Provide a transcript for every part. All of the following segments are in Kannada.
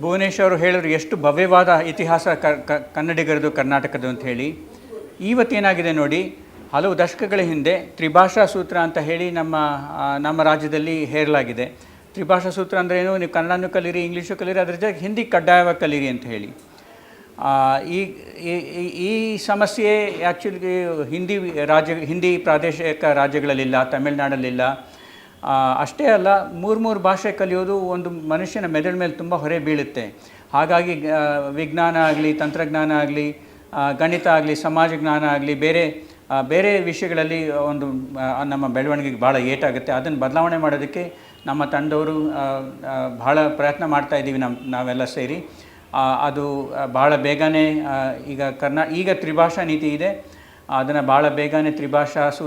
ಭುವನೇಶ್ ಅವರು ಹೇಳಿದ್ರು, ಎಷ್ಟು ಭವ್ಯವಾದ ಇತಿಹಾಸ ಕ ಕನ್ನಡಿಗರದು, ಕರ್ನಾಟಕದ್ದು ಅಂತ ಹೇಳಿ. ಇವತ್ತೇನಾಗಿದೆ ನೋಡಿ, ಹಲವು ದಶಕಗಳ ಹಿಂದೆ ತ್ರಿಭಾಷಾ ಸೂತ್ರ ಅಂತ ಹೇಳಿ ನಮ್ಮ ನಮ್ಮ ರಾಜ್ಯದಲ್ಲಿ ಹೇರಲಾಗಿದೆ. ತ್ರಿಭಾಷಾ ಸೂತ್ರ ಅಂದರೆ ಏನು? ನೀವು ಕನ್ನಡನೂ ಕಲೀರಿ, ಇಂಗ್ಲೀಷು ಕಲೀರಿ, ಅದ್ರ ಜೊತೆಗೆ ಹಿಂದಿ ಕಡ್ಡಾಯವಾಗಿ ಕಲೀರಿ ಅಂತ ಹೇಳಿ. ಈ, ಈ- ಸಮಸ್ಯೆ ಆ್ಯಕ್ಚುಲಿ ಹಿಂದಿ ರಾಜ್ಯ, ಹಿಂದಿ ಪ್ರಾದೇಶಿಕ ರಾಜ್ಯಗಳಲ್ಲಿಲ್ಲ, ತಮಿಳುನಾಡಲ್ಲಿಲ್ಲ. ಅಷ್ಟೇ ಅಲ್ಲ, ಮೂರು ಮೂರು ಭಾಷೆ ಕಲಿಯೋದು ಒಂದು ಮನುಷ್ಯನ ಮೆದುಳ ಮೇಲೆ ತುಂಬ ಹೊರೆ ಬೀಳುತ್ತೆ. ಹಾಗಾಗಿ ವಿಜ್ಞಾನ ಆಗಲಿ, ತಂತ್ರಜ್ಞಾನ ಆಗಲಿ ಗಣಿತ ಆಗಲಿ, ಸಮಾಜ ಜ್ಞಾನ ಆಗಲಿ, ಬೇರೆ ಬೇರೆ ವಿಷಯಗಳಲ್ಲಿ ಒಂದು ನಮ್ಮ ಬೆಳವಣಿಗೆಗೆ ಭಾಳ ಏಟಾಗುತ್ತೆ. ಅದನ್ನು ಬದಲಾವಣೆ ಮಾಡೋದಕ್ಕೆ ನಮ್ಮ ತಂಡವರು ಭಾಳ ಪ್ರಯತ್ನ ಮಾಡ್ತಾ ಇದ್ದೀವಿ ನಮ್ಮ ನಾವೆಲ್ಲ ಸೇರಿ. ಅದು ಭಾಳ ಬೇಗನೆ ಈಗ ಕರ್ನಾ, ಈಗ ತ್ರಿಭಾಷಾ ನೀತಿ ಇದೆ. ಅದನ್ನು ಭಾಳ ಬೇಗನೆ ತ್ರಿಭಾಷಾ ಸೂ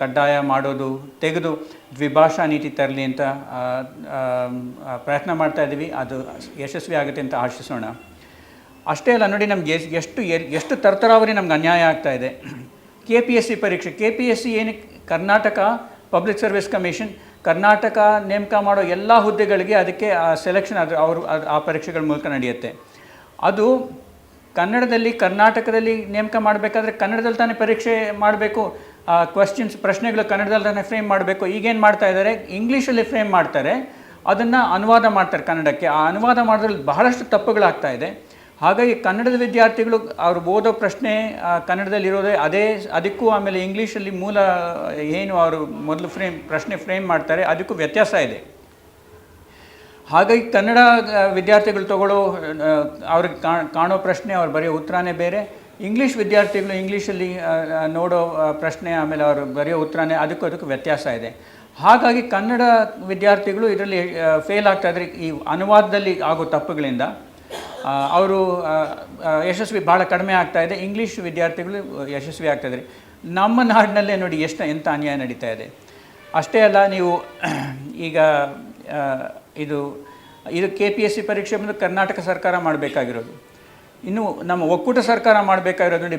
ಕಡ್ಡಾಯ ಮಾಡೋದು, ತೆಗೆದು ದ್ವಿಭಾಷಾ ನೀತಿ ತರಲಿ ಅಂತ ಪ್ರಯತ್ನ ಮಾಡ್ತಾ ಇದ್ದೀವಿ ಅದು ಯಶಸ್ವಿ ಆಗುತ್ತೆ ಅಂತ ಆಶಿಸೋಣ. ಅಷ್ಟೇ ಅಲ್ಲ ನೋಡಿ, ನಮ್ಗೆ ಎಷ್ಟು ಎಷ್ಟು ತರತರಾವರಿ ನಮ್ಗೆ ಅನ್ಯಾಯ ಆಗ್ತಾ ಇದೆ. ಕೆ ಪಿ ಎಸ್ ಸಿ ಪರೀಕ್ಷೆ ಕೆ ಪಿ ಎಸ್ ಸಿ ಏನು, Karnataka public service commission, Karnataka ನೇಮಕ ಮಾಡೋ ಎಲ್ಲ ಹುದ್ದೆಗಳಿಗೆ ಅದಕ್ಕೆ, ಆ ಸೆಲೆಕ್ಷನ್ ಅದು ಅವರು ಆ ಪರೀಕ್ಷೆಗಳ ಮೂಲಕ ನಡೆಯುತ್ತೆ. ಅದು ಕನ್ನಡದಲ್ಲಿ, ಕರ್ನಾಟಕದಲ್ಲಿ ನೇಮಕ ಮಾಡಬೇಕಾದ್ರೆ ಕನ್ನಡದಲ್ಲಿ ತಾನೇ ಪರೀಕ್ಷೆ ಮಾಡಬೇಕು ಕ್ವಶನ್ಸ್ ಪ್ರಶ್ನೆಗಳು ಕನ್ನಡದಲ್ಲಿ ತಾನೇ ಫ್ರೇಮ್ ಮಾಡಬೇಕು. ಈಗೇನು ಮಾಡ್ತಾ ಇದ್ದಾರೆ? ಇಂಗ್ಲೀಷಲ್ಲಿ ಫ್ರೇಮ್ ಮಾಡ್ತಾರೆ. ಅದನ್ನು ಅನುವಾದ ಮಾಡ್ತಾರೆ ಕನ್ನಡಕ್ಕೆ. ಆ ಅನುವಾದ ಮಾಡೋದ್ರಲ್ಲಿ ಬಹಳಷ್ಟು ತಪ್ಪುಗಳಾಗ್ತಾ ಇದೆ. ಹಾಗಾಗಿ ಕನ್ನಡದ ವಿದ್ಯಾರ್ಥಿಗಳು ಅವರು ಓದೋ ಪ್ರಶ್ನೆ ಕನ್ನಡದಲ್ಲಿ ಇರೋದೇ ಅದೇ, ಅದಕ್ಕೂ ಆಮೇಲೆ ಇಂಗ್ಲೀಷಲ್ಲಿ ಮೂಲ ಏನು ಅವರು ಮೊದಲು ಫ್ರೇಮ್ ಪ್ರಶ್ನೆ ಫ್ರೇಮ್ ಮಾಡ್ತಾರೆ, ಅದಕ್ಕೂ ವ್ಯತ್ಯಾಸ ಇದೆ. ಹಾಗಾಗಿ ಕನ್ನಡ ವಿದ್ಯಾರ್ಥಿಗಳು ತಗೊಳ್ಳೋ ಅವ್ರಿಗೆ ಕಾಣೋ ಪ್ರಶ್ನೆ ಅವ್ರು ಬರೆಯೋ ಉತ್ತರನೇ ಬೇರೆ. ಇಂಗ್ಲೀಷ್ ವಿದ್ಯಾರ್ಥಿಗಳು ಇಂಗ್ಲೀಷಲ್ಲಿ ನೋಡೋ ಪ್ರಶ್ನೆ ಆಮೇಲೆ ಅವರು ಬರೆಯೋ ಉತ್ತರನೇ ಅದಕ್ಕೂ ಅದಕ್ಕೂ ವ್ಯತ್ಯಾಸ ಇದೆ. ಹಾಗಾಗಿ ಕನ್ನಡ ವಿದ್ಯಾರ್ಥಿಗಳು ಇದರಲ್ಲಿ ಫೇಲ್ ಆಗ್ತಾ ಇದ್ರೆ ಈ ಅನುವಾದದಲ್ಲಿ ಆಗೋ ತಪ್ಪುಗಳಿಂದ ಅವರು ಯಶಸ್ವಿ ಭಾಳ ಕಡಿಮೆ ಆಗ್ತಾ ಇದೆ. ಇಂಗ್ಲೀಷ್ ವಿದ್ಯಾರ್ಥಿಗಳು ಯಶಸ್ವಿ ಆಗ್ತಾ ಇದ್ದಾರೆ. ನಮ್ಮ ನಾಡಿನಲ್ಲೇ ನೋಡಿ ಎಷ್ಟು ಎಂಥ ಅನ್ಯಾಯ ನಡೀತಾ ಇದೆ. ಅಷ್ಟೇ ಅಲ್ಲ, ನೀವು, ಈಗ ಇದು ಇದು ಕೆ ಪಿ ಎಸ್ ಸಿ ಪರೀಕ್ಷೆ ಬಂದು ಕರ್ನಾಟಕ ಸರ್ಕಾರ ಮಾಡಬೇಕಾಗಿರೋದು. ಇನ್ನು ನಮ್ಮ ಒಕ್ಕೂಟ ಸರ್ಕಾರ ಮಾಡಬೇಕಾಗಿರೋದು ನೋಡಿ,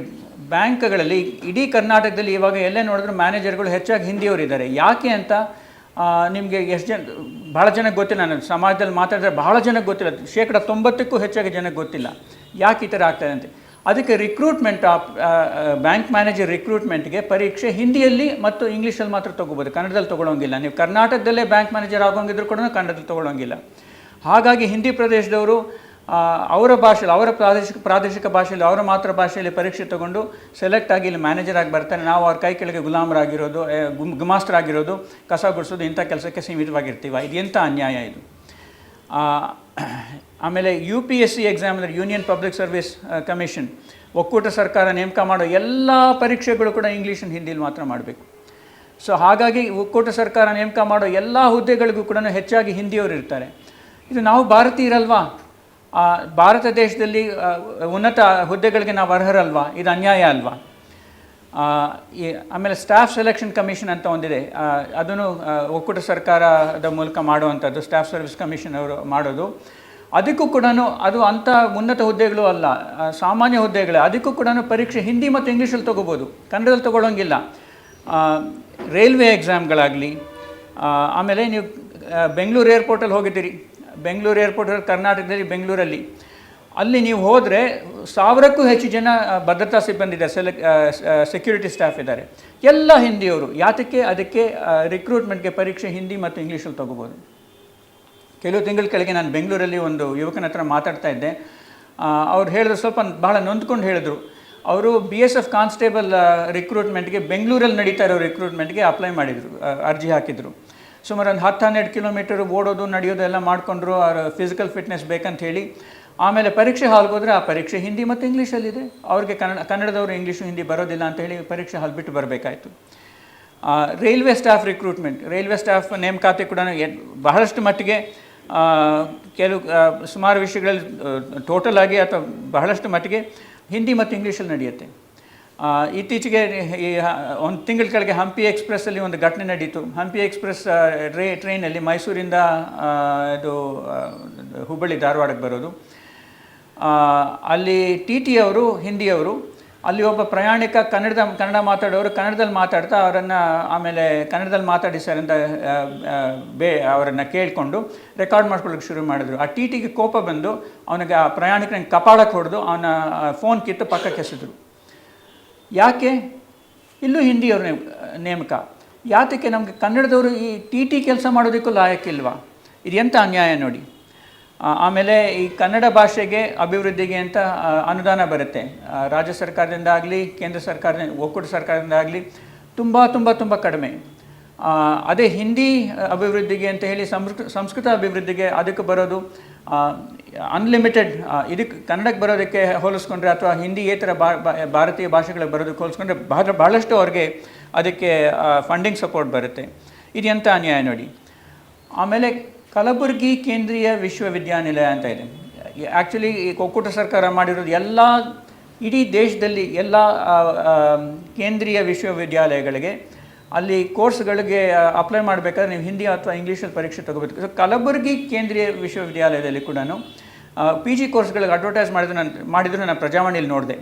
ಬ್ಯಾಂಕ್ಗಳಲ್ಲಿ ಇಡೀ ಕರ್ನಾಟಕದಲ್ಲಿ ಇವಾಗ ಎಲ್ಲೇ ನೋಡಿದ್ರು ಮ್ಯಾನೇಜರ್ಗಳು ಹೆಚ್ಚಾಗಿ ಹಿಂದಿಯವರಿದ್ದಾರೆ ಯಾಕೆ ಅಂತ ನಿಮಗೆ ಎಷ್ಟು ಜನ ಭಾಳ ಜನಕ್ಕೆ ಗೊತ್ತಿಲ್ಲ ನಾನು. ಸಮಾಜದಲ್ಲಿ ಮಾತಾಡಿದ್ರೆ ಬಹಳ ಜನಕ್ಕೆ ಗೊತ್ತಿಲ್ಲ. ಶೇಕಡ ತೊಂಬತ್ತಕ್ಕೂ ಹೆಚ್ಚಾಗಿ ಜನಕ್ಕೆ ಗೊತ್ತಿಲ್ಲ. ಯಾಕೆ ಈ ಥರ ಆಗ್ತಾಯಿದೆ ಅಂತ. ಅದಕ್ಕೆ ರಿಕ್ರೂಟ್ಮೆಂಟ್ ಬ್ಯಾಂಕ್ ಮ್ಯಾನೇಜರ್ ರಿಕ್ರೂಟ್ಮೆಂಟ್ಗೆ ಪರೀಕ್ಷೆ ಹಿಂದಿಯಲ್ಲಿ ಮತ್ತು ಇಂಗ್ಲೀಷಲ್ಲಿ ಮಾತ್ರ ತೊಗೋಬೋದು. ಕನ್ನಡದಲ್ಲಿ ತೊಗೊಳೋಂಗಿಲ್ಲ. ನೀವು ಕರ್ನಾಟಕದಲ್ಲೇ ಬ್ಯಾಂಕ್ ಮ್ಯಾನೇಜರ್ ಆಗೋಂಗಿದ್ರು ಕೂಡ ಕನ್ನಡದಲ್ಲಿ ತೊಗೊಳೋಂಗಿಲ್ಲ. ಹಾಗಾಗಿ ಹಿಂದಿ ಪ್ರದೇಶದವರು ಅವರ ಭಾಷೆಯಲ್ಲಿ, ಅವರ ಪ್ರಾದೇಶಿಕ ಪ್ರಾದೇಶಿಕ ಭಾಷೆಯಲ್ಲಿ, ಅವರ ಮಾತೃ ಭಾಷೆಯಲ್ಲಿ ಪರೀಕ್ಷೆ ತಗೊಂಡು ಸೆಲೆಕ್ಟ್ ಆಗಿ ಇಲ್ಲಿ ಮ್ಯಾನೇಜರ್ ಆಗಿ ಬರ್ತಾರೆ. ನಾವು ಅವ್ರ ಕೈ ಕೆಳಗೆ ಗುಲಾಮರಾಗಿರೋದು ಗುಮಾಸ್ತರಾಗಿರೋದು, ಕಸ ಗುಡಿಸೋದು, ಇಂಥ ಕೆಲಸಕ್ಕೆ ಸೀಮಿತವಾಗಿರ್ತೀವ? ಇದು ಎಂಥ ಅನ್ಯಾಯ ಇದು? ಆಮೇಲೆ U P S C exam ಅಂದರೆ ಯೂನಿಯನ್ ಪಬ್ಲಿಕ್ ಸರ್ವಿಸ್ ಕಮಿಷನ್ ಒಕ್ಕೂಟ ಸರ್ಕಾರ ನೇಮಕ ಮಾಡೋ ಎಲ್ಲ ಪರೀಕ್ಷೆಗಳು ಕೂಡ ಇಂಗ್ಲೀಷನ್ ಹಿಂದಿಲಿ ಮಾತ್ರ ಮಾಡಬೇಕು. ಸೊ ಹಾಗಾಗಿ ಒಕ್ಕೂಟ ಸರ್ಕಾರ ನೇಮಕ ಮಾಡೋ ಎಲ್ಲ ಹುದ್ದೆಗಳಿಗೂ ಕೂಡ ಹೆಚ್ಚಾಗಿ ಹಿಂದಿಯವರು ಇರ್ತಾರೆ. ಇದು ನಾವು ಭಾರತೀಯರಲ್ವಾ? ಭಾರತ ದೇಶದಲ್ಲಿ ಉನ್ನತ ಹುದ್ದೆಗಳಿಗೆ ನಾವು ಅರ್ಹರಲ್ವಾ? ಇದು ಅನ್ಯಾಯ ಅಲ್ವಾ? ಆಮೇಲೆ ಸ್ಟಾಫ್ ಸೆಲೆಕ್ಷನ್ ಕಮಿಷನ್ ಅಂತ ಒಂದಿದೆ. ಅದನ್ನು ಒಕ್ಕೂಟ ಸರ್ಕಾರದ ಮೂಲಕ ಮಾಡುವಂಥದ್ದು ಸ್ಟಾಫ್ ಸರ್ವಿಸ್ ಕಮಿಷನ್ ಅವರು ಮಾಡೋದು. ಅದಕ್ಕೂ ಕೂಡ ಅದು ಅಂಥ ಉನ್ನತ ಹುದ್ದೆಗಳು ಅಲ್ಲ. ಸಾಮಾನ್ಯ ಹುದ್ದೆಗಳೇ. ಅದಕ್ಕೂ ಕೂಡ ಪರೀಕ್ಷೆ ಹಿಂದಿ ಮತ್ತು ಇಂಗ್ಲೀಷಲ್ಲಿ ತೊಗೋಬೋದು. ಕನ್ನಡದಲ್ಲಿ ತೊಗೊಳೋಂಗಿಲ್ಲ ಆ, ರೈಲ್ವೆ ಎಕ್ಸಾಮ್ಗಳಾಗಲಿ ಆಮೇಲೆ ನೀವು ಬೆಂಗಳೂರು ಏರ್ಪೋರ್ಟಲ್ಲಿ ಹೋಗಿದ್ದೀರಿ. ಬೆಂಗಳೂರು ಏರ್ಪೋರ್ಟ್ ಕರ್ನಾಟಕದಲ್ಲಿ ಬೆಂಗಳೂರಲ್ಲಿ. ಅಲ್ಲಿ ನೀವು ಹೋದರೆ ಸಾವಿರಕ್ಕೂ ಹೆಚ್ಚು ಜನ ಭದ್ರತಾ ಸಿಬ್ಬಂದಿ ಇದೆ, ಸೆಲೆಕ್ ಸೆಕ್ಯೂರಿಟಿ ಸ್ಟಾಫ್ ಇದ್ದಾರೆ. ಎಲ್ಲ ಹಿಂದಿಯವರು, ಯಾತಕ್ಕೆ ಅದಕ್ಕೆ ರಿಕ್ರೂಟ್ಮೆಂಟ್ಗೆ ಪರೀಕ್ಷೆ ಹಿಂದಿ ಮತ್ತು ಇಂಗ್ಲೀಷಲ್ಲಿ ತೊಗೋಬೋದು. ಕೆಲವು ತಿಂಗಳ ಕೆಳಗೆ ನಾನು ಬೆಂಗಳೂರಲ್ಲಿ ಒಂದು ಯುವಕನ ಹತ್ರ ಮಾತಾಡ್ತಾ ಇದ್ದೆ. ಅವ್ರು ಹೇಳಿದ್ರು, ಸ್ವಲ್ಪ ಭಾಳ ನೊಂದ್ಕೊಂಡು ಹೇಳಿದ್ರು. ಅವರು ಬಿ ಎಸ್ ಎಫ್ ಕಾನ್ಸ್ಟೇಬಲ್ ರಿಕ್ರೂಟ್ಮೆಂಟ್ಗೆ ಬೆಂಗಳೂರಲ್ಲಿ ನಡೀತಾ ಇರೋ ರಿಕ್ರೂಟ್ಮೆಂಟ್ಗೆ ಅಪ್ಲೈ ಮಾಡಿದರು ಅರ್ಜಿ ಹಾಕಿದರು. ಸುಮಾರು ಒಂದು ಹತ್ತು ಹನ್ನೆರಡು ಕಿಲೋಮೀಟರ್ ಓಡೋದು, ನಡೆಯೋದು ಎಲ್ಲ ಮಾಡಿಕೊಂಡ್ರು ಅವ್ರ ಫಿಸಿಕಲ್ ಫಿಟ್ನೆಸ್ ಬೇಕಂತ ಹೇಳಿ. ಆಮೇಲೆ ಪರೀಕ್ಷೆ ಹಾಲ್ಗೋದ್ರೆ ಆ ಪರೀಕ್ಷೆ ಹಿಂದಿ ಮತ್ತು ಇಂಗ್ಲೀಷಲ್ಲಿದೆ ಅವ್ರಿಗೆ ಕನ್ನಡ, ಕನ್ನಡದವರು ಇಂಗ್ಲೀಷು ಹಿಂದಿ ಬರೋದಿಲ್ಲ ಅಂತ ಹೇಳಿ ಪರೀಕ್ಷೆ ಹಾಲ್ ಬಿಟ್ಟು ಬರಬೇಕಾಯಿತು. Railway staff recruitment railway staff ನೇಮಕಾತಿ ಕೂಡ ಬಹಳಷ್ಟು ಮಟ್ಟಿಗೆ ಕೆಲವು ಸುಮಾರು ವಿಷಯಗಳಲ್ಲಿ ಟೋಟಲ್ ಆಗಿ ಅಥವಾ ಬಹಳಷ್ಟು ಮಟ್ಟಿಗೆ ಹಿಂದಿ ಮತ್ತು ಇಂಗ್ಲೀಷಲ್ಲಿ ನಡೆಯುತ್ತೆ. ಇತ್ತೀಚೆಗೆ ಈ ಒಂದು ತಿಂಗಳ ಕೆಳಗೆ ಹಂಪಿ ಎಕ್ಸ್ಪ್ರೆಸ್ಸಲ್ಲಿ ಒಂದು ಘಟನೆ ನಡೀತು. ಹಂಪಿ ಎಕ್ಸ್ಪ್ರೆಸ್ ಟ್ರೇ, ಟ್ರೈನಲ್ಲಿ ಮೈಸೂರಿಂದ ಇದು ಹುಬ್ಬಳ್ಳಿ ಧಾರವಾಡಕ್ಕೆ ಬರೋದು. ಅಲ್ಲಿ ಟಿ ಟಿ ಅವರು ಹಿಂದಿಯವರು ಅಲ್ಲಿ ಒಬ್ಬ ಪ್ರಯಾಣಿಕ ಕನ್ನಡದ, ಕನ್ನಡ ಮಾತಾಡೋರು ಕನ್ನಡದಲ್ಲಿ ಮಾತಾಡ್ತಾ ಅವರನ್ನು ಆಮೇಲೆ ಕನ್ನಡದಲ್ಲಿ ಮಾತಾಡಿ ಸರ್ ಅಂತ ಬೇ, ಅವರನ್ನು ಕೇಳಿಕೊಂಡು ರೆಕಾರ್ಡ್ ಮಾಡ್ಕೊಳ್ಳೋಕೆ ಶುರು ಮಾಡಿದ್ರು. ಆ ಟಿ ಟಿಗೆ ಕೋಪ ಬಂದು ಅವನಿಗೆ ಆ ಪ್ರಯಾಣಿಕನ ಕಪಾಳಕ್ಕೆ ಹೊಡೆದು ಅವನ ಫೋನ್ ಕಿತ್ತು ಪಕ್ಕಕ್ಕೆ ಎಸೆದ್ರು ಯಾಕೆ? ಇಲ್ಲೂ ಹಿಂದಿಯವ್ರ ನೇಮ, ನೇಮಕ. ಯಾತಕ್ಕೆ ನಮಗೆ ಕನ್ನಡದವರು ಈ ಟಿ ಟಿ ಕೆಲಸ ಮಾಡೋದಕ್ಕೂ ಲಾಯಕ್ಕಿಲ್ವಾ ಇದು ಎಂಥ ಅನ್ಯಾಯ ನೋಡಿ. ಆಮೇಲೆ ಈ ಕನ್ನಡ ಭಾಷೆಗೆ ಅಭಿವೃದ್ಧಿಗೆ ಅಂತ ಅನುದಾನ ಬರುತ್ತೆ. ರಾಜ್ಯ ಸರ್ಕಾರದಿಂದ ಆಗಲಿ, ಕೇಂದ್ರ ಸರ್ಕಾರದಿಂದ, ಒಕ್ಕೂಟ ಸರ್ಕಾರದಿಂದ ಆಗಲಿ, ತುಂಬ ತುಂಬ ತುಂಬ ಕಡಿಮೆ. ಅದೇ ಹಿಂದಿ ಅಭಿವೃದ್ಧಿಗೆ ಅಂತ ಹೇಳಿ ಸಂಸ್ಕೃತ ಅಭಿವೃದ್ಧಿಗೆ ಅದಕ್ಕೆ ಬರೋದು ಅನ್ಲಿಮಿಟೆಡ್ ಇದಕ್ಕೆ ಕನ್ನಡಕ್ಕೆ ಬರೋದಕ್ಕೆ ಹೋಲಿಸ್ಕೊಂಡ್ರೆ ಅಥವಾ ಹಿಂದಿ ಥರ ಭಾರತೀಯ ಭಾಷೆಗಳಿಗೆ ಬರೋದಕ್ಕೆ ಹೋಲಿಸ್ಕೊಂಡ್ರೆ ಬಹಳ ಭಾಳಷ್ಟು ಅವ್ರಿಗೆ ಅದಕ್ಕೆ ಫಂಡಿಂಗ್ ಸಪೋರ್ಟ್ ಬರುತ್ತೆ. ಇದು ಎಂಥ ಅನ್ಯಾಯ ನೋಡಿ. ಆಮೇಲೆ ಕಲಬುರಗಿ ಕೇಂದ್ರೀಯ ವಿಶ್ವವಿದ್ಯಾನಿಲಯ ಅಂತ ಇದೆ. ಆ್ಯಕ್ಚುಲಿ ಈ ಒಕ್ಕೂಟ ಸರ್ಕಾರ ಮಾಡಿರೋದು ಎಲ್ಲ, ಇಡೀ ದೇಶದಲ್ಲಿ ಎಲ್ಲ ಕೇಂದ್ರೀಯ ವಿಶ್ವವಿದ್ಯಾಲಯಗಳಿಗೆ ಅಲ್ಲಿ ಕೋರ್ಸ್ಗಳಿಗೆ ಅಪ್ಲೈ ಮಾಡಬೇಕಾದ್ರೆ ನೀವು ಹಿಂದಿ ಅಥವಾ ಇಂಗ್ಲೀಷಲ್ಲಿ ಪರೀಕ್ಷೆ ತಗೋಬೇಕು. ಸೊ ಕಲಬುರಗಿ ಕೇಂದ್ರೀಯ ವಿಶ್ವವಿದ್ಯಾಲಯದಲ್ಲಿ ಕೂಡ ಪಿ ಜಿ ಕೋರ್ಸ್ಗಳಿಗೆ ಅಡ್ವರ್ಟೈಸ್ ಮಾಡಿದ್ರು ನಾನು ಮಾಡಿದ್ರು ನಾನು ಪ್ರಜಾವಾಣಿಯಲ್ಲಿ ನೋಡಿದೆ.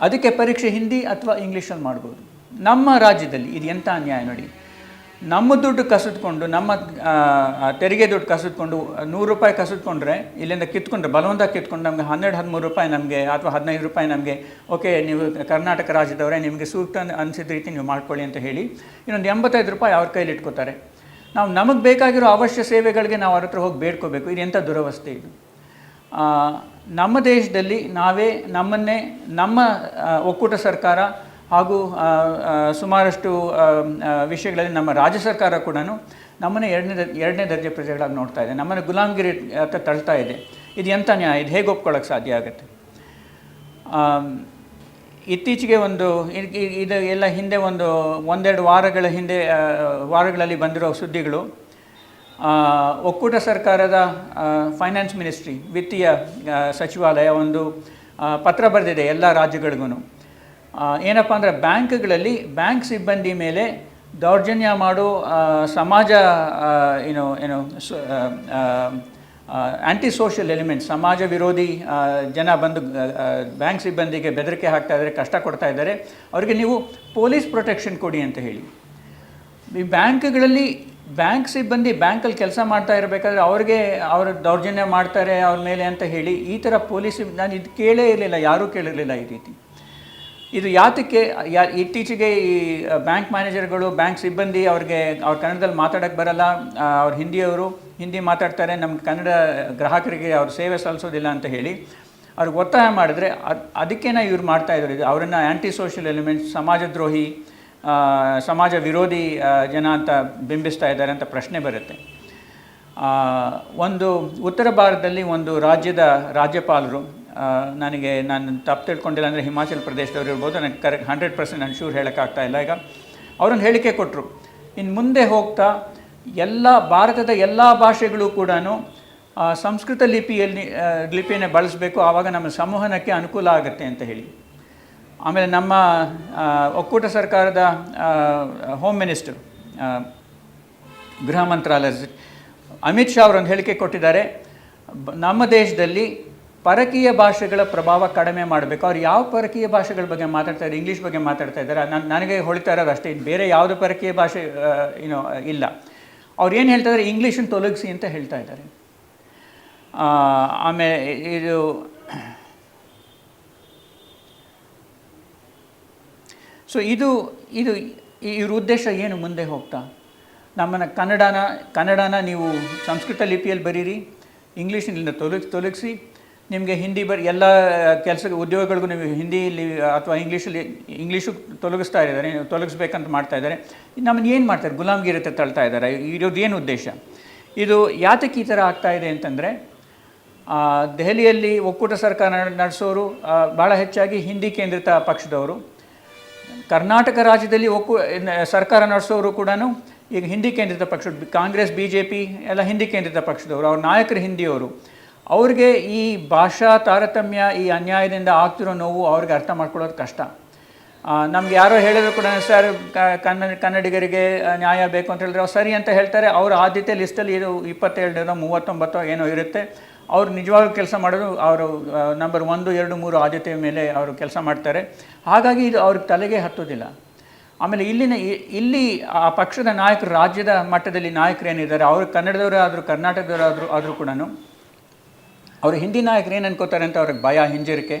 ಅದಕ್ಕೆ ಪರೀಕ್ಷೆ ಹಿಂದಿ ಅಥವಾ ಇಂಗ್ಲೀಷಲ್ಲಿ ಮಾಡ್ಬೋದು. ನಮ್ಮ ರಾಜ್ಯದಲ್ಲಿ, ಇದು ಎಂಥ ಅನ್ಯಾಯ ನೋಡಿ. ನಮ್ಮ ದುಡ್ಡು ಕಸಿದ್ಕೊಂಡು, ನಮ್ಮ ತೆರಿಗೆ ದುಡ್ಡು ಕಸಿದ್ಕೊಂಡು, ನೂರು ರೂಪಾಯಿ ಕಸಿದ್ಕೊಂಡ್ರೆ, ಇಲ್ಲಿಂದ ಕಿತ್ಕೊಂಡ್ರೆ ಬಲವಂತ ಕಿತ್ಕೊಂಡು ನಮಗೆ ಹನ್ನೆರಡು, ಹದಿಮೂರು ರೂಪಾಯಿ ನಮಗೆ ಅಥವಾ ಹದಿನೈದು ರೂಪಾಯಿ ನಮಗೆ, ಓಕೆ, ನೀವು ಕರ್ನಾಟಕ ರಾಜ್ಯದವರೇ, ನಿಮಗೆ ಸೂಕ್ತ ಅನಿಸಿದ ರೀತಿ ನೀವು ಮಾಡ್ಕೊಳ್ಳಿ ಅಂತ ಹೇಳಿ ಇನ್ನೊಂದು ಎಂಬತ್ತೈದು ರೂಪಾಯಿ ಅವ್ರ ಕೈಲಿ ಇಟ್ಕೋತಾರೆ. ನಾವು ನಮಗೆ ಬೇಕಾಗಿರೋ ಅವಶ್ಯ ಸೇವೆಗಳಿಗೆ ನಾವು ಅವ್ರ ಹತ್ರ ಹೋಗಿ ಬೇಡ್ಕೋಬೇಕು. ಇದು ಎಂಥ ದುರವಸ್ಥೆ ಇದು. ನಮ್ಮ ದೇಶದಲ್ಲಿ ನಾವೇ ನಮ್ಮನ್ನೇ, ನಮ್ಮ ಒಕ್ಕೂಟ ಸರ್ಕಾರ ಹಾಗೂ ಸುಮಾರಷ್ಟು ವಿಷಯಗಳಲ್ಲಿ ನಮ್ಮ ರಾಜ್ಯ ಸರ್ಕಾರ ಕೂಡ ನಮ್ಮನ್ನೇ ಎರಡನೇ ಎರಡನೇ ದರ್ಜೆ ಪ್ರಜೆಗಳಾಗಿ ನೋಡ್ತಾ ಇದೆ. ನಮ್ಮನ್ನು ಗುಲಾಮ್ಗಿರಿ ಅಂತ ತಳ್ತಾ ಇದೆ. ಇದು ಎಂಥ ನ್ಯಾಯ? ಇದು ಹೇಗೆ ಒಪ್ಕೊಳ್ಳೋಕೆ ಸಾಧ್ಯ ಆಗುತ್ತೆ? ಇತ್ತೀಚೆಗೆ ಒಂದು ಇದ್- ಎಲ್ಲ ಹಿಂದೆ ಒಂದು, ಒಂದೆರಡು ವಾರಗಳ ಹಿಂದೆ ವಾರಗಳಲ್ಲಿ ಬಂದಿರೋ ಸುದ್ದಿಗಳು ಒಕ್ಕೂಟ ಸರ್ಕಾರದ ಫೈನಾನ್ಸ್ ಮಿನಿಸ್ಟ್ರಿ ವಿತ್ತೀಯ ಸಚಿವಾಲಯ ಒಂದು ಪತ್ರ ಬರೆದಿದೆ ಎಲ್ಲ ರಾಜ್ಯಗಳಿಗೂ ಏನಪ್ಪ ಅಂದರೆ ಬ್ಯಾಂಕ್ಗಳಲ್ಲಿ ಬ್ಯಾಂಕ್ ಸಿಬ್ಬಂದಿ ಮೇಲೆ ದೌರ್ಜನ್ಯ ಮಾಡೋ ಸಮಾಜ ಏನು ಏನು ಆ್ಯಂಟಿ ಸೋಷಿಯಲ್ ಎಲಿಮೆಂಟ್ ಸಮಾಜ ವಿರೋಧಿ ಜನ ಬಂದು ಬ್ಯಾಂಕ್ ಸಿಬ್ಬಂದಿಗೆ ಬೆದರಿಕೆ ಹಾಕ್ತಾ ಇದ್ದಾರೆ, ಕಷ್ಟ ಕೊಡ್ತಾ ಇದ್ದಾರೆ, ಅವರಿಗೆ ನೀವು ಪೊಲೀಸ್ ಪ್ರೊಟೆಕ್ಷನ್ ಕೊಡಿ ಅಂತ ಹೇಳಿ. ಈ ಬ್ಯಾಂಕ್ಗಳಲ್ಲಿ ಬ್ಯಾಂಕ್ ಸಿಬ್ಬಂದಿ ಬ್ಯಾಂಕಲ್ಲಿ ಕೆಲಸ ಮಾಡ್ತಾ ಇರಬೇಕಾದ್ರೆ ಅವ್ರಿಗೆ ಅವರು ದೌರ್ಜನ್ಯ ಮಾಡ್ತಾರೆ ಅವ್ರ ಮೇಲೆ ಅಂತ ಹೇಳಿ ಈ ಥರ ಪೊಲೀಸ್ ನಾನು ಇದು ಕೇಳೇ ಇರಲಿಲ್ಲ, ಯಾರೂ ಕೇಳಿರಲಿಲ್ಲ ಈ ರೀತಿ. ಇದು ಯಾತಕ್ಕೆ, ಯಾ ಇತ್ತೀಚೆಗೆ ಈ ಬ್ಯಾಂಕ್ ಮ್ಯಾನೇಜರ್ಗಳು, ಬ್ಯಾಂಕ್ ಸಿಬ್ಬಂದಿ ಅವ್ರಿಗೆ, ಅವ್ರ ಕನ್ನಡದಲ್ಲಿ ಮಾತಾಡೋಕ್ಕೆ ಬರಲ್ಲ ಅವ್ರ ಹಿಂದಿಯವರು, ಹಿಂದಿ ಮಾತಾಡ್ತಾರೆ ನಮ್ಮ ಕನ್ನಡ ಗ್ರಾಹಕರಿಗೆ ಅವ್ರ ಸೇವೆ ಸಲ್ಲಿಸೋದಿಲ್ಲ ಅಂತ ಹೇಳಿ, ಅವ್ರಿಗೆ ಒತ್ತಾಯ ಮಾಡಿದ್ರೆ ಅದು, ಅದಕ್ಕೇನ ಇವ್ರು ಮಾಡ್ತಾ ಇದ್ದಾರೆ ಇದು ಅವರನ್ನು ಆ್ಯಂಟಿ ಸೋಷಿಯಲ್ ಎಲಿಮೆಂಟ್ಸ್ ಸಮಾಜದ್ರೋಹಿ ಸಮಾಜ ವಿರೋಧಿ ಜನ ಅಂತ ಬಿಂಬಿಸ್ತಾ ಇದ್ದಾರೆ ಅಂತ ಪ್ರಶ್ನೆ ಬರುತ್ತೆ. ಒಂದು ಉತ್ತರ ಭಾರತದಲ್ಲಿ ಒಂದು ರಾಜ್ಯದ ರಾಜ್ಯಪಾಲರು ನನಗೆ ನಾನು ತಪ್ಪು ತಿಳ್ಕೊಂಡಿಲ್ಲ ಅಂದರೆ ಹಿಮಾಚಲ್ ಪ್ರದೇಶದವ್ರು ಇರ್ಬೋದು, ನನಗೆ ಕರೆಕ್ಟ್ ಹಂಡ್ರೆಡ್ ಪರ್ಸೆಂಟ್ ನಾನು ಶೂರ್ ಹೇಳೋಕ್ಕಾಗ್ತಾ ಇಲ್ಲ. ಈಗ ಅವರೊಂದು ಹೇಳಿಕೆ ಕೊಟ್ಟರು ಇನ್ನು ಮುಂದೆ ಹೋಗ್ತಾ ಎಲ್ಲ ಭಾರತದ ಎಲ್ಲ ಭಾಷೆಗಳು ಕೂಡ ಸಂಸ್ಕೃತ ಲಿಪಿಯಲ್ಲಿ ಲಿಪಿಯನ್ನು ಬಳಸಬೇಕು, ಆವಾಗ ನಮ್ಮ ಸಂವಹನಕ್ಕೆ ಅನುಕೂಲ ಆಗುತ್ತೆ ಅಂತ ಹೇಳಿ. ಆಮೇಲೆ ನಮ್ಮ ಒಕ್ಕೂಟ ಸರ್ಕಾರದ ಹೋಮ್ ಮಿನಿಸ್ಟರ್ ಗೃಹ ಮಂತ್ರಾಲಯ ಅಮಿತ್ ಶಾ ಅವರೊಂದು ಹೇಳಿಕೆ ಕೊಟ್ಟಿದ್ದಾರೆ. ನಮ್ಮ ದೇಶದಲ್ಲಿ ಪರಕೀಯ ಭಾಷೆಗಳ ಪ್ರಭಾವ ಕಡಿಮೆ ಮಾಡಬೇಕು. ಅವ್ರು ಯಾವ ಪರಕೀಯ ಭಾಷೆಗಳ ಬಗ್ಗೆ ಮಾತಾಡ್ತಾ ಇದ್ದಾರೆ ಇಂಗ್ಲೀಷ್ ಬಗ್ಗೆ ಮಾತಾಡ್ತಾ ಇದ್ದಾರೆ, ನಾನು, ನನಗೆ ಹೊಳಿತಾ ಇರೋದು ಅಷ್ಟೇ ಬೇರೆ ಯಾವುದು ಪರಕೀಯ ಭಾಷೆ ಏನೋ ಇಲ್ಲ. ಅವ್ರು ಏನು ಹೇಳ್ತಾ ಇದ್ದಾರೆ ಇಂಗ್ಲೀಷನ್ನು ತೊಲಗಿಸಿ ಅಂತ ಹೇಳ್ತಾ ಇದ್ದಾರೆ. ಆಮೇಲೆ ಇದು ಸೊ ಇದು ಇದು, ಇವ್ರ ಉದ್ದೇಶ ಏನು ಮುಂದೆ ಹೋಗ್ತಾ? ನಮ್ಮನ್ನು ಕನ್ನಡನ ಕನ್ನಡನ ನೀವು ಸಂಸ್ಕೃತ ಲಿಪಿಯಲ್ಲಿ ಬರೀರಿ ಇಂಗ್ಲೀಷಿನಿಂದ ತೊಲಗಿ, ತೊಲಗಿಸಿ ನಿಮಗೆ ಹಿಂದಿ ಬರ್ ಎಲ್ಲ ಕೆಲಸ ಉದ್ಯೋಗಗಳಿಗೂ ನೀವು ಹಿಂದಿಯಲ್ಲಿ ಅಥವಾ ಇಂಗ್ಲೀಷಲ್ಲಿ, ಇಂಗ್ಲೀಷು ತೊಲಗಿಸ್ತಾ ಇದ್ದಾರೆ ತೊಲಗಿಸ್ಬೇಕಂತ ಮಾಡ್ತಾ ಇದ್ದಾರೆ. ನಮ್ಮನ್ನು ಏನು ಮಾಡ್ತಾರೆ? ಗುಲಾಮ್ಗಿರಿ ಹತ್ರ ತಳ್ತಾ ಇದ್ದಾರೆ. ಇರೋದು ಏನು ಉದ್ದೇಶ? ಇದು ಯಾತಕ್ಕೆ ಈ ಥರ ಆಗ್ತಾ ಇದೆ ಅಂತಂದರೆ ದೆಹಲಿಯಲ್ಲಿ ಒಕ್ಕೂಟ ಸರ್ಕಾರ ನಡೆಸೋರು ಭಾಳ ಹೆಚ್ಚಾಗಿ ಹಿಂದಿ ಕೇಂದ್ರಿತ ಪಕ್ಷದವರು. ಕರ್ನಾಟಕ ರಾಜ್ಯದಲ್ಲಿ ಒಕ್ಕೂ ಸರ್ಕಾರ ನಡೆಸೋರು ಕೂಡ ಈಗ ಹಿಂದಿ ಕೇಂದ್ರಿತ ಪಕ್ಷ, ಕಾಂಗ್ರೆಸ್, ಬಿ ಜೆ ಪಿ, ಎಲ್ಲ ಹಿಂದಿ ಕೇಂದ್ರಿತ ಪಕ್ಷದವರು, ಅವ್ರ ನಾಯಕರು ಹಿಂದಿಯವರು. ಅವ್ರಿಗೆ ಈ ಭಾಷಾ ತಾರತಮ್ಯ, ಈ ಅನ್ಯಾಯದಿಂದ ಆಗ್ತಿರೋ ನೋವು ಅವ್ರಿಗೆ ಅರ್ಥ ಮಾಡ್ಕೊಳ್ಳೋದು ಕಷ್ಟ. ನಮ್ಗೆ ಯಾರೋ ಹೇಳಿದ್ರು ಕೂಡ, ಸರ್ ಕನ್ನಡ ಕನ್ನಡಿಗರಿಗೆ ನ್ಯಾಯ ಬೇಕು ಅಂತ ಹೇಳಿದ್ರೆ ಅವ್ರು ಸರಿ ಅಂತ ಹೇಳ್ತಾರೆ. ಅವ್ರ ಆದ್ಯತೆ ಲಿಸ್ಟಲ್ಲಿ ಇದು ಇಪ್ಪತ್ತೇಳರೋ ಮೂವತ್ತೊಂಬತ್ತೋ ಏನೋ ಇರುತ್ತೆ. ಅವರು ನಿಜವಾಗ್ಲೂ ಕೆಲಸ ಮಾಡೋದು ಅವರು ನಂಬರ್ ಒಂದು, ಎರಡು, ಮೂರು ಆದ್ಯತೆಯ ಮೇಲೆ ಅವರು ಕೆಲಸ ಮಾಡ್ತಾರೆ. ಹಾಗಾಗಿ ಇದು ಅವ್ರಿಗೆ ತಲೆಗೆ ಹತ್ತೋದಿಲ್ಲ. ಆಮೇಲೆ ಇಲ್ಲಿನ ಇಲ್ಲಿ ಆ ಪಕ್ಷದ ನಾಯಕರು, ರಾಜ್ಯದ ಮಟ್ಟದಲ್ಲಿ ನಾಯಕರು ಏನಿದ್ದಾರೆ, ಅವರು ಕನ್ನಡದವರೇ ಆದರೂ ಕರ್ನಾಟಕದವರಾದರೂ ಆದರೂ ಕೂಡ ಅವರು ಹಿಂದಿ ನಾಯಕರು ಏನು ಅನ್ಕೋತಾರೆ ಅಂತ ಅವ್ರಿಗೆ ಭಯ, ಹಿಂಜರಿಕೆ.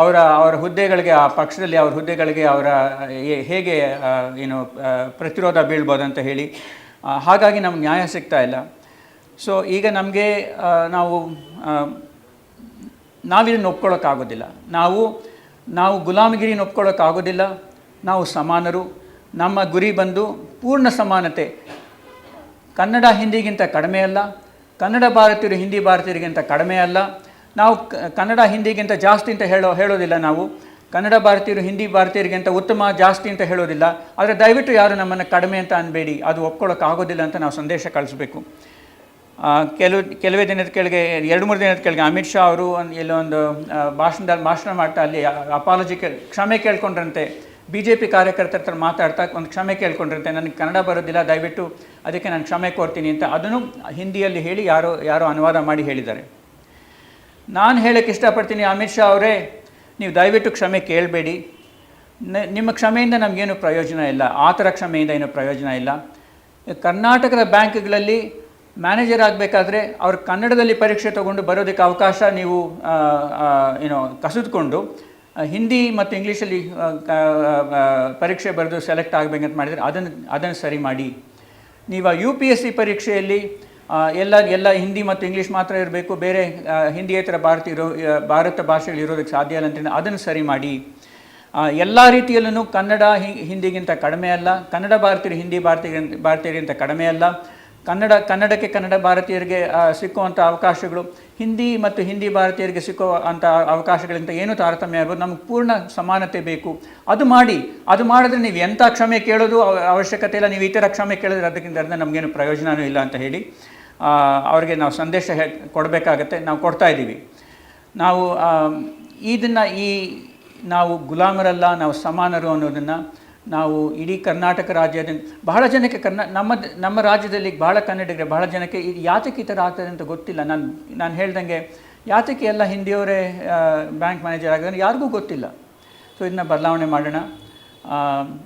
ಅವರ ಅವರ ಹುದ್ದೆಗಳಿಗೆ, ಆ ಪಕ್ಷದಲ್ಲಿ ಅವ್ರ ಹುದ್ದೆಗಳಿಗೆ ಅವರ ಹೇಗೆ ಏನು ಪ್ರತಿರೋಧ ಬೀಳ್ಬೋದು ಅಂತ ಹೇಳಿ ಹಾಗಾಗಿ ನಮ್ಗೆ ನ್ಯಾಯ ಸಿಗ್ತಾ ಇಲ್ಲ. ಸೊ ಈಗ ನಮಗೆ ನಾವು ನಾವಿದನ್ನು ಒಪ್ಕೊಳ್ಳೋಕ್ಕಾಗೋದಿಲ್ಲ ನಾವು ನಾವು ಗುಲಾಮಗಿರಿನ ಒಪ್ಕೊಳ್ಳೋಕ್ಕಾಗೋದಿಲ್ಲ ನಾವು ಸಮಾನರು. ನಮ್ಮ ಗುರಿ ಬಂದು ಪೂರ್ಣ ಸಮಾನತೆ. ಕನ್ನಡ ಹಿಂದಿಗಿಂತ ಕಡಿಮೆ ಅಲ್ಲ. ಕನ್ನಡ ಭಾರತೀಯರು, ಹಿಂದಿ ಭಾರತೀಯರಿಗಿಂತ ಕಡಿಮೆ ಅಲ್ಲ. ನಾವು ಕನ್ನಡ ಹಿಂದಿಗಿಂತ ಜಾಸ್ತಿ ಅಂತ ಹೇಳೋ, ಹೇಳೋದಿಲ್ಲ ನಾವು. ಕನ್ನಡ ಭಾರತೀಯರು, ಹಿಂದಿ ಭಾರತೀಯರಿಗಿಂತ ಉತ್ತಮ ಜಾಸ್ತಿ ಅಂತ ಹೇಳೋದಿಲ್ಲ. ಆದರೆ ದಯವಿಟ್ಟು ಯಾರು ನಮ್ಮನ್ನು ಕಡಿಮೆ ಅಂತ ಅನ್ಬೇಡಿ. ಅದು ಒಪ್ಕೊಳ್ಳೋಕ್ಕಾಗೋದಿಲ್ಲ ಅಂತ ನಾವು ಸಂದೇಶ ಕಳಿಸ್ಬೇಕು. ಕೆಲವು, ಕೆಲವೇ ದಿನದ ಕೆಳಗೆ, ಎರಡು, ಮೂರು ದಿನದ ಕೆಳಗೆ ಅಮಿತ್ ಶಾ ಅವರು ಒಂದು ಇಲ್ಲೊಂದು ಭಾಷಣದಲ್ಲಿ, ಭಾಷಣ ಮಾಡ್ತಾ ಅಲ್ಲಿ ಅಪಾಲಜಿ ಕೇಳಿ ಕ್ಷಮೆ ಕೇಳ್ಕೊಂಡ್ರಂತೆ. ಬಿ ಜೆ ಪಿ ಕಾರ್ಯಕರ್ತರ ಹತ್ರ ಮಾತಾಡ್ತಾ ಒಂದು ಕ್ಷಮೆ ಕೇಳ್ಕೊಂಡ್ರಂತೆ ನನಗೆ ಕನ್ನಡ ಬರೋದಿಲ್ಲ, ದಯವಿಟ್ಟು ಅದಕ್ಕೆ ನಾನು ಕ್ಷಮೆ ಕೊಡ್ತೀನಿ ಅಂತ ಅದನ್ನು ಹಿಂದಿಯಲ್ಲಿ ಹೇಳಿ ಯಾರೋ ಯಾರೋ ಅನುವಾದ ಮಾಡಿ ಹೇಳಿದ್ದಾರೆ. ನಾನು ಹೇಳಕ್ಕೆ ಇಷ್ಟಪಡ್ತೀನಿ ಅಮಿತ್ ಶಾ ಅವರೇ, ನೀವು ದಯವಿಟ್ಟು ಕ್ಷಮೆ ಕೇಳಬೇಡಿ. ನಿಮ್ಮ ಕ್ಷಮೆಯಿಂದ ನಮಗೇನು ಪ್ರಯೋಜನ ಇಲ್ಲ, ಆ ಥರ ಕ್ಷಮೆಯಿಂದ ಏನು ಪ್ರಯೋಜನ ಇಲ್ಲ. ಕರ್ನಾಟಕದ ಬ್ಯಾಂಕ್ಗಳಲ್ಲಿ ಮ್ಯಾನೇಜರ್ ಆಗಬೇಕಾದ್ರೆ ಅವ್ರು ಕನ್ನಡದಲ್ಲಿ ಪರೀಕ್ಷೆ ತಗೊಂಡು ಬರೋದಕ್ಕೆ ಅವಕಾಶ ನೀವು ಏನೋ ಕಸಿದುಕೊಂಡು ಹಿಂದಿ ಮತ್ತು ಇಂಗ್ಲೀಷಲ್ಲಿ ಪರೀಕ್ಷೆ ಬರೆದು ಸೆಲೆಕ್ಟ್ ಆಗಬೇಕಂತ ಮಾಡಿದರೆ ಅದನ್ನು ಅದನ್ನು ಸರಿ ಮಾಡಿ. ನೀವು ಯು ಪಿ ಎಸ್ ಸಿ ಪರೀಕ್ಷೆಯಲ್ಲಿ ಎಲ್ಲ ಎಲ್ಲ ಹಿಂದಿ ಮತ್ತು ಇಂಗ್ಲೀಷ್ ಮಾತ್ರ ಇರಬೇಕು, ಬೇರೆ ಹಿಂದಿಯೇತರ ಭಾರತ ಇರೋ ಭಾರತ ಭಾಷೆಗಳು ಇರೋದಕ್ಕೆ ಸಾಧ್ಯ ಇಲ್ಲ ಅಂತ ಅದನ್ನು ಸರಿ ಮಾಡಿ. ಎಲ್ಲ ರೀತಿಯಲ್ಲೂ ಕನ್ನಡ ಹಿಂದಿಗಿಂತ ಕಡಿಮೆ ಅಲ್ಲ, ಕನ್ನಡ ಭಾರತೀಯರು ಹಿಂದಿ ಭಾರತೀಯ ಭಾರತೀಯರಿಗಿಂತ ಕಡಿಮೆ ಅಲ್ಲ ಕನ್ನಡ, ಕನ್ನಡಕ್ಕೆ ಕನ್ನಡ ಭಾರತೀಯರಿಗೆ ಸಿಕ್ಕುವಂಥ ಅವಕಾಶಗಳು, ಹಿಂದಿ ಮತ್ತು ಹಿಂದಿ ಭಾರತೀಯರಿಗೆ ಸಿಕ್ಕೋ ಅಂಥ ಅವಕಾಶಗಳಿಂದ ಏನು ತಾರತಮ್ಯ ಇರ್ಬೋದು ನಮಗೆ ಪೂರ್ಣ ಸಮಾನತೆ ಬೇಕು. ಅದು ಮಾಡಿ, ಅದು ಮಾಡಿದ್ರೆ ನೀವು ಎಂಥ ಕ್ಷಮೆ ಕೇಳೋದು ಅವ- ಅವಶ್ಯಕತೆ ಇಲ್ಲ. ನೀವು ಈ ಥರ ಕ್ಷಮೆ ಕೇಳಿದ್ರೆ ಅದಕ್ಕಿಂತ ನಮಗೇನು ಪ್ರಯೋಜನವೂ ಇಲ್ಲ ಅಂತ ಹೇಳಿ ಅವರಿಗೆ ನಾವು ಸಂದೇಶ ಹೇ, ಕೊಡಬೇಕಾಗತ್ತೆ. ನಾವು ಕೊಡ್ತಾ ಇದ್ದೀವಿ. ನಾವು ಇದನ್ನು ಈ, ನಾವು ಗುಲಾಮರಲ್ಲ, ನಾವು ಸಮಾನರು ಅನ್ನೋದನ್ನು ನಾವು ಇಡೀ ಕರ್ನಾಟಕ ರಾಜ್ಯದ ಬಹಳ ಜನಕ್ಕೆ ಕರ್ನಾ ನಮ್ಮ ನಮ್ಮ ರಾಜ್ಯದಲ್ಲಿ ಬಹಳ ಕನ್ನಡಿಗರೆ, ಬಹಳ ಜನಕ್ಕೆ ಇದು ಯಾತಕ್ಕೆ ಈ ಥರ ಆಗ್ತದೆ ಅಂತ ಗೊತ್ತಿಲ್ಲ. ನಾನು ನಾನು ಹೇಳ್ದಂಗೆ ಯಾತಕ್ಕೆ ಎಲ್ಲ ಹಿಂದಿಯವರೇ ಬ್ಯಾಂಕ್ ಮ್ಯಾನೇಜರ್ ಆಗಿದ್ರೆ ಯಾರಿಗೂ ಗೊತ್ತಿಲ್ಲ. ಸೊ ಇದನ್ನ ಬದಲಾವಣೆ ಮಾಡೋಣ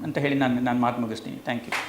ಅಂತ ಹೇಳಿ ನಾನು ನಾನು ಮಾತು ಮುಗಿಸ್ತೀನಿ. Thank you